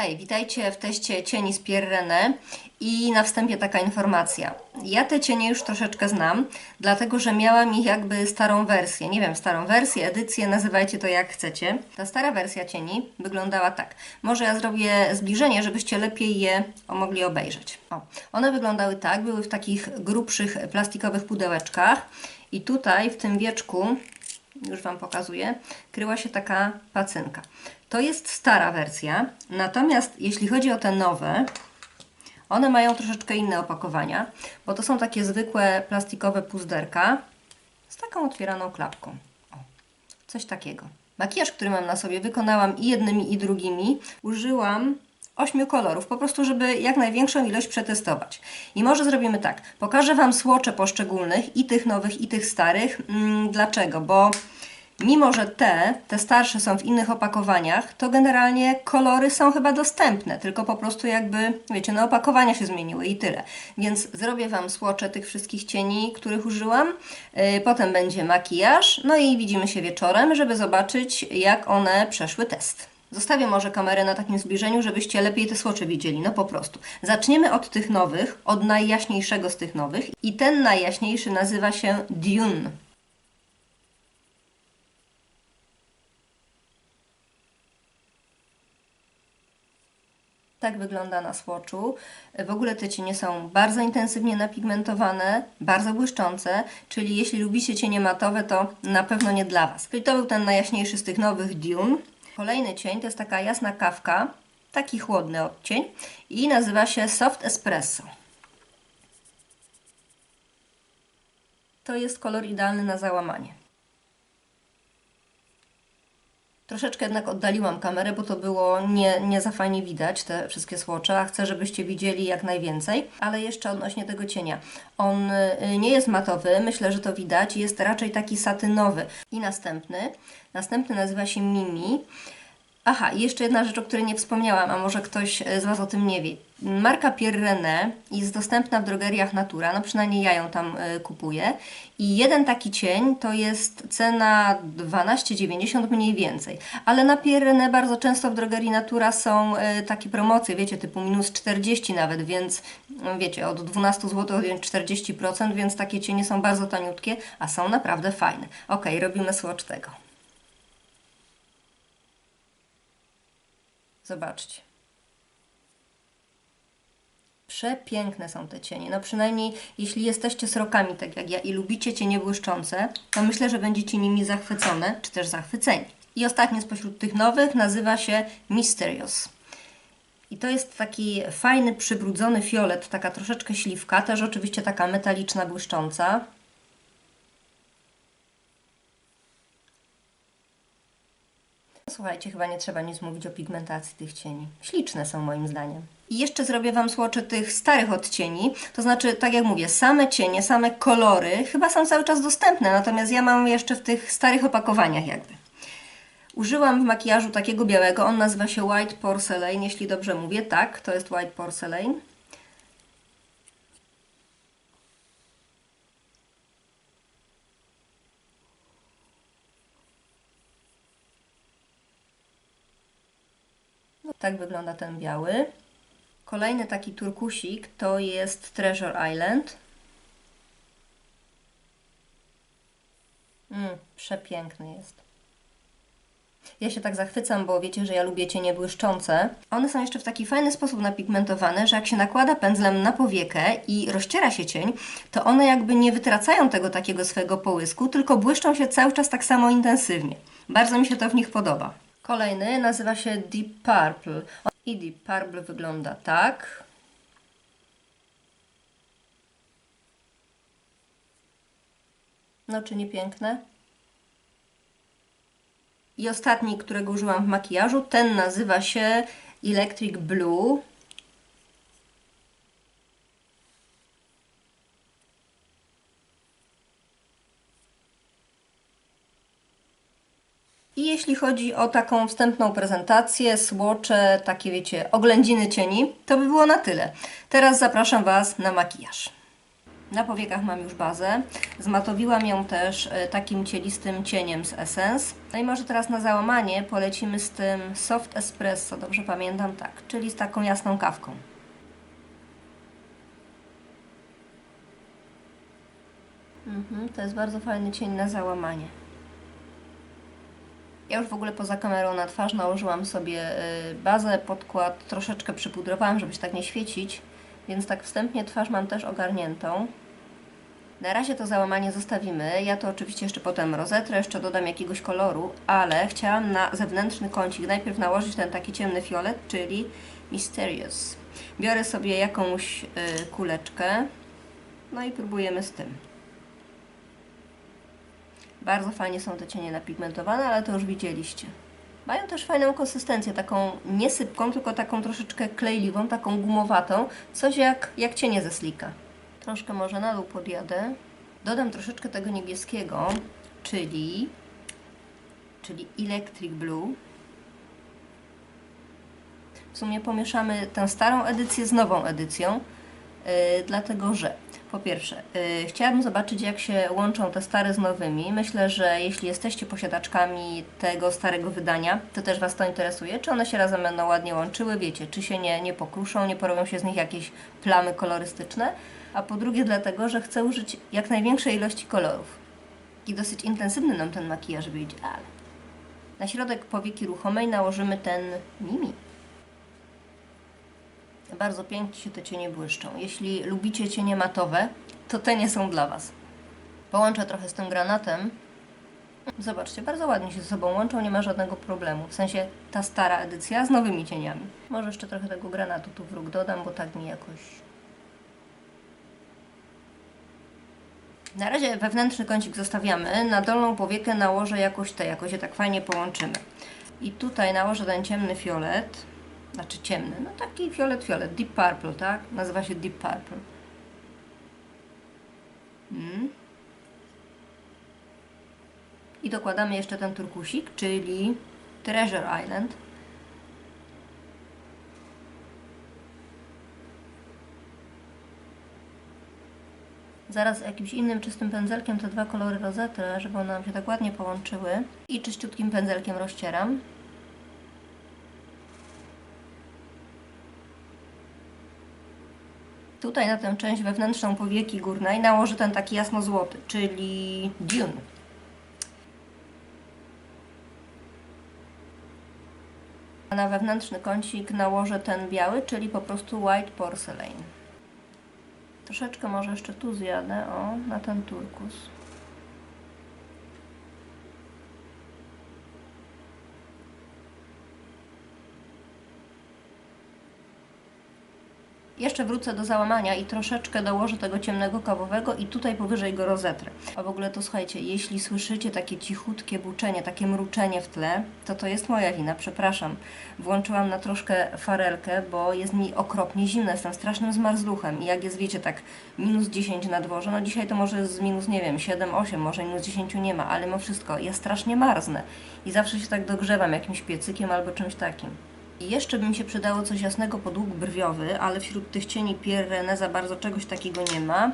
Hej, witajcie w teście cieni z Pierrenne i na wstępie taka informacja. Ja te cienie już troszeczkę znam, dlatego że miałam ich jakby starą wersję. Nie wiem, starą wersję, edycję, nazywajcie to jak chcecie. Ta stara wersja cieni wyglądała tak. Może ja zrobię zbliżenie, żebyście lepiej je mogli obejrzeć. O, one wyglądały tak, były w takich grubszych plastikowych pudełeczkach i tutaj w tym wieczku już Wam pokazuję, kryła się taka pacynka. To jest stara wersja, natomiast jeśli chodzi o te nowe, one mają troszeczkę inne opakowania, bo to są takie zwykłe plastikowe puzderka z taką otwieraną klapką. O, coś takiego. Makijaż, który mam na sobie, wykonałam i jednymi, i drugimi. Użyłam ośmiu kolorów, po prostu, żeby jak największą ilość przetestować. I może zrobimy tak. Pokażę Wam słocze poszczególnych, i tych nowych, i tych starych. Mm, dlaczego? Bo mimo, że te, te starsze są w innych opakowaniach, to generalnie kolory są chyba dostępne, tylko po prostu jakby, wiecie, no opakowania się zmieniły i tyle. Więc zrobię Wam słocze tych wszystkich cieni, których użyłam. Yy, potem będzie makijaż, no i widzimy się wieczorem, żeby zobaczyć, jak one przeszły test. Zostawię może kamerę na takim zbliżeniu, żebyście lepiej te słocze widzieli, no po prostu. Zaczniemy od tych nowych, od najjaśniejszego z tych nowych i ten najjaśniejszy nazywa się Dune. Tak wygląda na swatchu. W ogóle te cienie są bardzo intensywnie napigmentowane, bardzo błyszczące, czyli jeśli lubicie cienie matowe, to na pewno nie dla Was. Czyli to był ten najjaśniejszy z tych nowych Dune. Kolejny cień to jest taka jasna kawka, taki chłodny odcień i nazywa się Soft Espresso. To jest kolor idealny na załamanie. Troszeczkę jednak oddaliłam kamerę, bo to było nie, nie za fajnie widać, te wszystkie słocze, a chcę, żebyście widzieli jak najwięcej. Ale jeszcze odnośnie tego cienia. On y, nie jest matowy, myślę, że to widać, jest raczej taki satynowy. I następny, następny nazywa się Mimi. Aha, jeszcze jedna rzecz, o której nie wspomniałam, a może ktoś z Was o tym nie wie. Marka Pierre jest dostępna w drogeriach Natura, no przynajmniej ja ją tam y, kupuję. I jeden taki cień to jest cena 12,90 mniej więcej. Ale na Pierre bardzo często w drogerii Natura są y, takie promocje, wiecie, typu minus 40 nawet, więc no, wiecie, od 12 zł odjąć 40%, więc takie cienie są bardzo taniutkie, a są naprawdę fajne. Ok, robimy swatch tego. Zobaczcie. Przepiękne są te cienie. No przynajmniej jeśli jesteście srokami, tak jak ja, i lubicie cienie błyszczące, to myślę, że będziecie nimi zachwycone, czy też zachwyceni. I ostatnie spośród tych nowych nazywa się Mysterious. I to jest taki fajny, przybrudzony fiolet, taka troszeczkę śliwka, też oczywiście taka metaliczna, błyszcząca. Słuchajcie, chyba nie trzeba nic mówić o pigmentacji tych cieni. Śliczne są moim zdaniem. I jeszcze zrobię Wam słocze tych starych odcieni, to znaczy, tak jak mówię, same cienie, same kolory chyba są cały czas dostępne, natomiast ja mam jeszcze w tych starych opakowaniach jakby. Użyłam w makijażu takiego białego, on nazywa się White Porcelain, jeśli dobrze mówię, tak, to jest White Porcelain. Tak wygląda ten biały. Kolejny taki turkusik to jest Treasure Island. Mm, przepiękny jest. Ja się tak zachwycam, bo wiecie, że ja lubię cienie błyszczące. One są jeszcze w taki fajny sposób napigmentowane, że jak się nakłada pędzlem na powiekę i rozciera się cień, to one jakby nie wytracają tego takiego swojego połysku, tylko błyszczą się cały czas tak samo intensywnie. Bardzo mi się to w nich podoba. Kolejny nazywa się Deep Purple. I Deep Purple wygląda tak. No, czy nie piękne? I ostatni, którego użyłam w makijażu, ten nazywa się Electric Blue. I jeśli chodzi o taką wstępną prezentację, słocze, takie wiecie, oględziny cieni, to by było na tyle. Teraz zapraszam Was na makijaż. Na powiekach mam już bazę. Zmatowiłam ją też e, takim cielistym cieniem z Essence. No i może teraz na załamanie polecimy z tym Soft Espresso, dobrze pamiętam, tak, czyli z taką jasną kawką. Mhm, to jest bardzo fajny cień na załamanie. Ja już w ogóle poza kamerą na twarz nałożyłam sobie y, bazę, podkład, troszeczkę przypudrowałam, żeby się tak nie świecić, więc tak wstępnie twarz mam też ogarniętą. Na razie to załamanie zostawimy. Ja to oczywiście jeszcze potem rozetrę, jeszcze dodam jakiegoś koloru, ale chciałam na zewnętrzny kącik najpierw nałożyć ten taki ciemny fiolet, czyli Mysterious. Biorę sobie jakąś y, kuleczkę, no i próbujemy z tym. Bardzo fajnie są te cienie napigmentowane, ale to już widzieliście. Mają też fajną konsystencję, taką nie sypką, tylko taką troszeczkę klejliwą, taką gumowatą, coś jak, jak cienie ze slika. Troszkę może na dół podjadę. Dodam troszeczkę tego niebieskiego, czyli, czyli Electric Blue. W sumie pomieszamy tę starą edycję z nową edycją, yy, dlatego że po pierwsze, yy, chciałabym zobaczyć, jak się łączą te stare z nowymi. Myślę, że jeśli jesteście posiadaczkami tego starego wydania, to też Was to interesuje. Czy one się razem będą ładnie łączyły, wiecie, czy się nie, nie pokruszą, nie porobią się z nich jakieś plamy kolorystyczne. A po drugie, dlatego, że chcę użyć jak największej ilości kolorów. I dosyć intensywny nam ten makijaż wyjdzie, ale. Na środek powieki ruchomej nałożymy ten Mimi. Bardzo pięknie się te cienie błyszczą. Jeśli lubicie cienie matowe, to te nie są dla Was. Połączę trochę z tym granatem. Zobaczcie, bardzo ładnie się ze sobą łączą, nie ma żadnego problemu. W sensie ta stara edycja z nowymi cieniami. Może jeszcze trochę tego granatu tu wróg dodam, bo tak mi jakoś... Na razie wewnętrzny kącik zostawiamy. Na dolną powiekę nałożę jakoś te, jakoś je tak fajnie połączymy. I tutaj nałożę ten ciemny fiolet znaczy ciemny, no taki fiolet, fiolet, deep purple, tak? Nazywa się deep purple. Mm. I dokładamy jeszcze ten turkusik, czyli Treasure Island. Zaraz jakimś innym czystym pędzelkiem te dwa kolory rozetrę, żeby one nam się tak ładnie połączyły. I czyściutkim pędzelkiem rozcieram. Tutaj na tę część wewnętrzną powieki górnej nałożę ten taki jasno-złoty, czyli Dune. A na wewnętrzny kącik nałożę ten biały, czyli po prostu White Porcelain. Troszeczkę może jeszcze tu zjadę, o, na ten turkus. Jeszcze wrócę do załamania i troszeczkę dołożę tego ciemnego kawowego i tutaj powyżej go rozetrę. A w ogóle to słuchajcie, jeśli słyszycie takie cichutkie buczenie, takie mruczenie w tle, to to jest moja wina, przepraszam. Włączyłam na troszkę farelkę, bo jest mi okropnie zimno, jestem strasznym zmarzluchem i jak jest, wiecie, tak minus 10 na dworze, no dzisiaj to może z minus, nie wiem, 7, 8, może minus 10 nie ma, ale mimo wszystko, ja strasznie marznę i zawsze się tak dogrzewam jakimś piecykiem albo czymś takim. Jeszcze by mi się przydało coś jasnego pod łuk brwiowy, ale wśród tych cieni Pierre za bardzo czegoś takiego nie ma.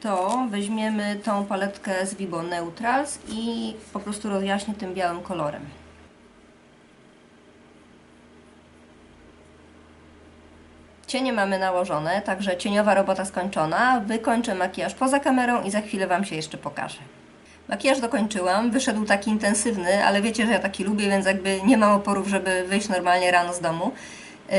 To weźmiemy tą paletkę z Vibo Neutrals i po prostu rozjaśnię tym białym kolorem. Cienie mamy nałożone, także cieniowa robota skończona. Wykończę makijaż poza kamerą i za chwilę Wam się jeszcze pokażę. Makijaż dokończyłam, wyszedł taki intensywny, ale wiecie, że ja taki lubię, więc jakby nie mam oporów, żeby wyjść normalnie rano z domu. Yy,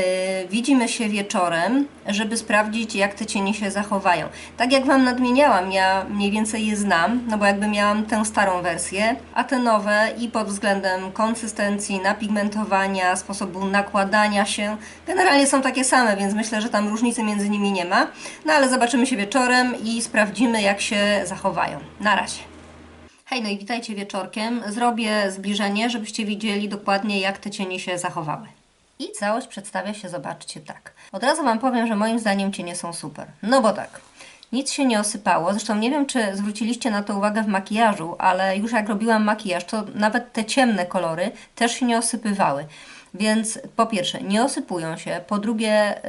widzimy się wieczorem, żeby sprawdzić, jak te cienie się zachowają. Tak jak Wam nadmieniałam, ja mniej więcej je znam, no bo jakby miałam tę starą wersję, a te nowe i pod względem konsystencji, napigmentowania, sposobu nakładania się, generalnie są takie same, więc myślę, że tam różnicy między nimi nie ma. No ale zobaczymy się wieczorem i sprawdzimy, jak się zachowają. Na razie. Hej, no i witajcie wieczorkiem. Zrobię zbliżenie, żebyście widzieli dokładnie, jak te cienie się zachowały. I całość przedstawia się, zobaczcie, tak. Od razu Wam powiem, że moim zdaniem cienie są super. No bo tak, nic się nie osypało. Zresztą nie wiem, czy zwróciliście na to uwagę w makijażu, ale już jak robiłam makijaż, to nawet te ciemne kolory też się nie osypywały. Więc po pierwsze, nie osypują się, po drugie,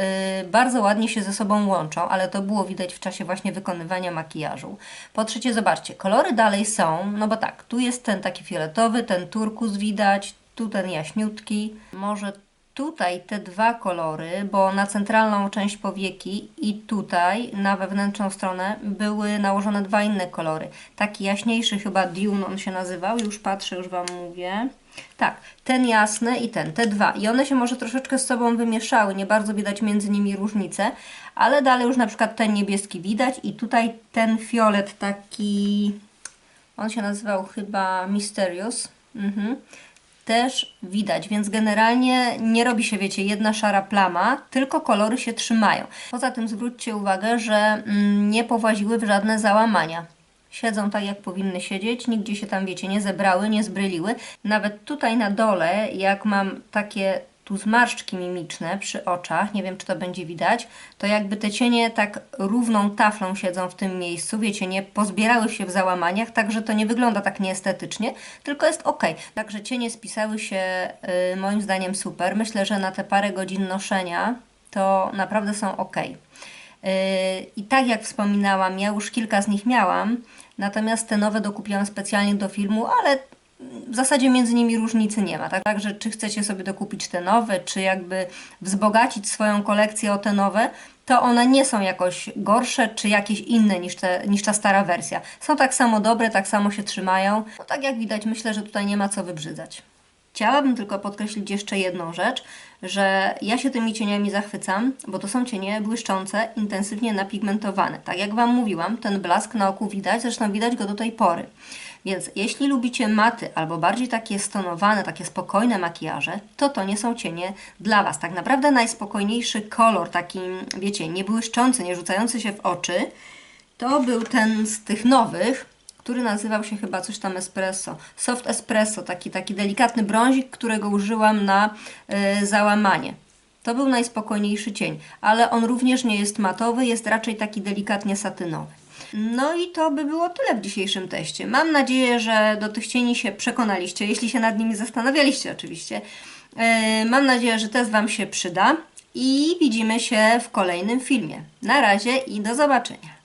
yy, bardzo ładnie się ze sobą łączą, ale to było widać w czasie właśnie wykonywania makijażu. Po trzecie, zobaczcie, kolory dalej są, no bo tak, tu jest ten taki fioletowy, ten turkus widać, tu ten jaśniutki, może tutaj te dwa kolory, bo na centralną część powieki i tutaj na wewnętrzną stronę były nałożone dwa inne kolory. Taki jaśniejszy chyba Dune on się nazywał, już patrzę, już Wam mówię. Tak, ten jasny i ten, te dwa. I one się może troszeczkę z sobą wymieszały, nie bardzo widać między nimi różnicę, ale dalej już na przykład ten niebieski widać i tutaj ten fiolet taki, on się nazywał chyba Mysterious. Mhm też widać, więc generalnie nie robi się, wiecie, jedna szara plama, tylko kolory się trzymają. Poza tym zwróćcie uwagę, że mm, nie powłaziły w żadne załamania. Siedzą tak, jak powinny siedzieć, nigdzie się tam, wiecie, nie zebrały, nie zbryliły. Nawet tutaj na dole, jak mam takie tu zmarszczki mimiczne przy oczach, nie wiem czy to będzie widać, to jakby te cienie tak równą taflą siedzą w tym miejscu, wiecie, nie pozbierały się w załamaniach, także to nie wygląda tak nieestetycznie, tylko jest ok. Także cienie spisały się yy, moim zdaniem super. Myślę, że na te parę godzin noszenia to naprawdę są ok. Yy, I tak jak wspominałam, ja już kilka z nich miałam, natomiast te nowe dokupiłam specjalnie do filmu, ale w zasadzie między nimi różnicy nie ma. Tak? Także czy chcecie sobie dokupić te nowe, czy jakby wzbogacić swoją kolekcję o te nowe, to one nie są jakoś gorsze, czy jakieś inne niż, te, niż ta stara wersja. Są tak samo dobre, tak samo się trzymają. No tak jak widać, myślę, że tutaj nie ma co wybrzydzać. Chciałabym tylko podkreślić jeszcze jedną rzecz, że ja się tymi cieniami zachwycam, bo to są cienie błyszczące, intensywnie napigmentowane. Tak jak Wam mówiłam, ten blask na oku widać, zresztą widać go do tej pory. Więc jeśli lubicie maty albo bardziej takie stonowane, takie spokojne makijaże, to to nie są cienie dla Was. Tak naprawdę najspokojniejszy kolor, taki, wiecie, nie błyszczący, nie rzucający się w oczy, to był ten z tych nowych, który nazywał się chyba coś tam espresso. Soft espresso, taki, taki delikatny brązik, którego użyłam na y, załamanie. To był najspokojniejszy cień, ale on również nie jest matowy, jest raczej taki delikatnie satynowy. No i to by było tyle w dzisiejszym teście. Mam nadzieję, że do tych cieni się przekonaliście, jeśli się nad nimi zastanawialiście oczywiście. Yy, mam nadzieję, że test Wam się przyda i widzimy się w kolejnym filmie. Na razie i do zobaczenia.